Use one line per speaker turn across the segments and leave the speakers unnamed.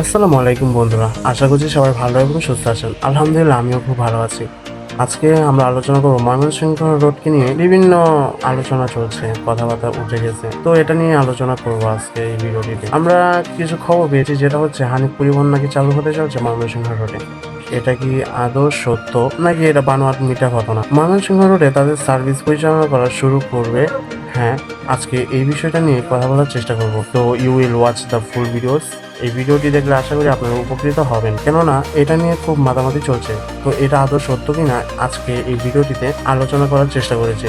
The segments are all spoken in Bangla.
আসসালামু আলাইকুম বন্ধুরা, আশা করছি সবাই ভালো এবং সুস্থ আছেন। আলহামদুলিল্লাহ, আমিও খুব ভালো আছি। আজকে আমরা আলোচনা করব ময়মনসিংহ রোডকে নিয়ে বিভিন্ন আলোচনা চলছে, কথাবার্তা উঠে গেছে। তো এটা নিয়ে আলোচনা করব আজকে এই ভিডিওটিতে। আমরা কিছু খবর পেয়েছি, যেটা হচ্ছে হানিফ পরিবহন নাকি চালু হতে চলছে ময়মনসিংহ রোডে। এটা কি আদৌ সত্য? নাকি এটা বানোয়াট মিটা ঘটনা ময়মনসিংহ রোডে তাদের সার্ভিস পরিচালনা করা শুরু করবে হ্যাঁ আজকে এই বিষয়টা নিয়ে কথা বলার চেষ্টা করব। তো you will watch the full videos এই ভিডিওটি দেখলে আশা করি আপনারা উপকৃত হবেন। কেননা, এটা নিয়ে খুব মাতামাতি চলছে। তো এটা আদৌ সত্য কিনা, আজকে এই ভিডিওটিতে আলোচনা করার চেষ্টা করেছি।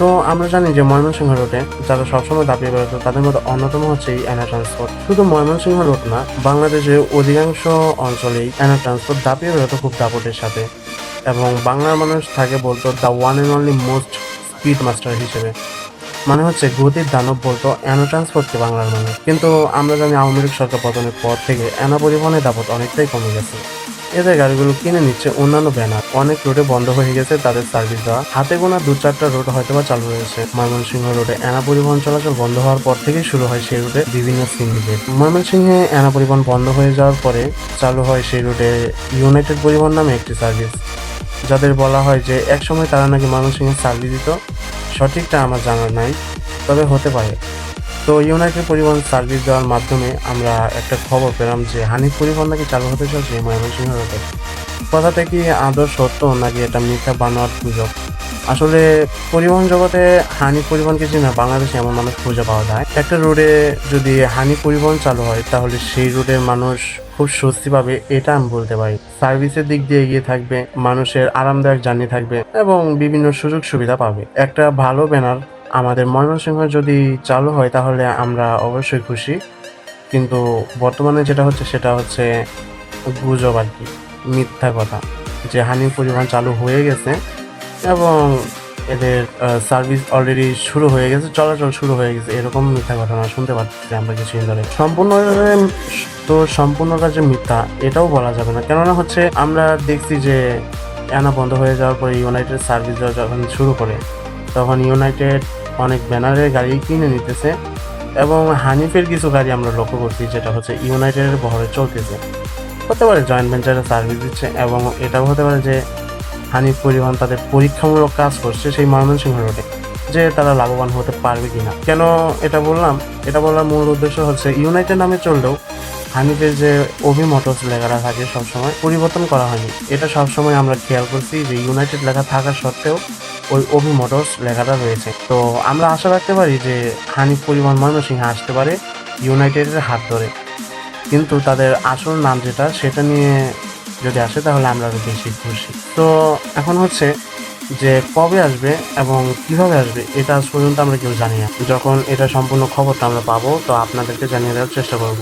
তো আমরা জানি যে ময়মনসিংহ রোডে যারা সবসময় দাপিয়ে বেরোতো তাদের মধ্যে অন্যতম হচ্ছে এই অ্যানা ট্রান্সপোর্ট। শুধু ময়মনসিংহ রোড না, বাংলাদেশের অধিকাংশ অঞ্চলেই অ্যানা ট্রান্সপোর্ট দাপিয়ে বেরোতো খুব দাপটের সাথে। এবং বাংলার মানুষ থাকে বলতো the one and only most speed master হিসেবে। মানে হচ্ছে গতির দানব বলতো অ্যানো ট্রান্সপোর্টকে বাংলার মানুষ? কিন্তু আমরা জানি আওয়ামী লীগ সরকার পতনের পর থেকে অ্যানা পরিবহনের দাপট অনেকটাই কমে গেছে। এদের গাড়িগুলো কিনে নিচ্ছে অন্যান্য ব্যানার। অনেক রোডে বন্ধ হয়ে গেছে তাদের সার্ভিস দেওয়া। হাতে গোনা দু চারটা রোড হয়তো বা চালু রয়েছে। ময়মনসিংহ রোডে অ্যানা পরিবহন চলাচল বন্ধ হওয়ার পর থেকেই শুরু হয় সেই রুটে বিভিন্ন সিন্ডিকেট ময়মনসিংহে অ্যানা পরিবহন বন্ধ হয়ে যাওয়ার পরে চালু হয় সেই রোডে ইউনাইটেড পরিবহন নামে একটি সার্ভিস যাদের বলা হয় যে একসময় তারা নাকি ময়মনসিংহে সার্ভিস দিত। সঠিকটা আমার জানা নাই, তবে হতে পারে। তো ইউনাইটেড পরিবহন সার্ভিস দেওয়ার মাধ্যমে আমরা একটা খবর পেলাম যে হানিফ পরিবহন নাকি চালু হতে চলছে ময়মনসিংহ রোডে। কথাটা কি আদৌ সত্য নাকি এটা মিথ্যা বানোয়ার গুজব? আসলে পরিবহন জগতে হানি পরিবহনকে চিনা বাংলাদেশে এমন মানুষ খুঁজে পাওয়া যায়। একটা রোডে যদি হানি পরিবহন চালু হয়, তাহলে সেই রোডের মানুষ খুব স্বস্তি পাবে, এটা আমি বলতে পারি। সার্ভিসের দিক দিয়ে এগিয়ে থাকবে, মানুষের আরামদায়ক জার্নি থাকবে এবং বিভিন্ন সুযোগ সুবিধা পাবে। একটা ভালো ব্যানার আমাদের ময়মনসিংহ যদি চালু হয়, তাহলে আমরা অবশ্যই খুশি। কিন্তু বর্তমানে যেটা হচ্ছে, সেটা হচ্ছে গুজব আর কি, মিথ্যা কথা। যে হানি পরিবহন চালু হয়ে গেছে এবং এদের সার্ভিস অলরেডি শুরু হয়ে গেছে, চলাচল শুরু হয়ে গেছে। এরকম মিথ্যা ঘটনা শুনতে পাচ্ছি আমরা কিছুদিন ধরে সম্পূর্ণ তো সম্পূর্ণটা যে মিথ্যা, এটাও বলা যাবে না। কেননা হচ্ছে, আমরা দেখছি যে অ্যানা বন্ধ হয়ে যাওয়ার পরে ইউনাইটেড সার্ভিস যখন শুরু করে, তখন ইউনাইটেড অনেক ব্যানারের গাড়ি কিনে নিতেছে এবং হানিফের কিছু গাড়ি আমরা লক্ষ্য করছি, যেটা হচ্ছে ইউনাইটেডের বহরে চলতেছে। হতে পারে জয়েন্ট ভেঞ্চারে সার্ভিস দিচ্ছে এবং এটাও হতে পারে যে হানিফ পরিবহন তাদের পরীক্ষামূলক কাজ করছে সেই ময়মনসিংহ রোডে, যে তারা লাভবান হতে পারবে কিনা। কেন এটা বললাম? এটা বলার মূল উদ্দেশ্য হচ্ছে ইউনাইটেড নামে চললেও হানিফের যে অভি মোটরস লেখাটা থাকে সবসময়, পরিবর্তন করা হয়নি। এটা সবসময় আমরা খেয়াল করছি যে ইউনাইটেড লেখা থাকা সত্ত্বেও ওই অভি মোটরস লেখাটা রয়েছে। তো আমরা আশা রাখতে পারি যে হানিফ পরিবহন ময়মনসিংহে আসতে পারে ইউনাইটেডের হাত ধরে। কিন্তু তাদের আসল নাম যেটা, সেটা নিয়ে যদি আসে তাহলে আমরা বেশি খুশি। তো এখন হচ্ছে যে কবে আসবে এবং কীভাবে আসবে, এটা আজ পর্যন্ত আমরা কেউ জানি না। যখন এটা সম্পূর্ণ খবরটা আমরা পাবো, তো আপনাদেরকে জানিয়ে দেওয়ার চেষ্টা করব।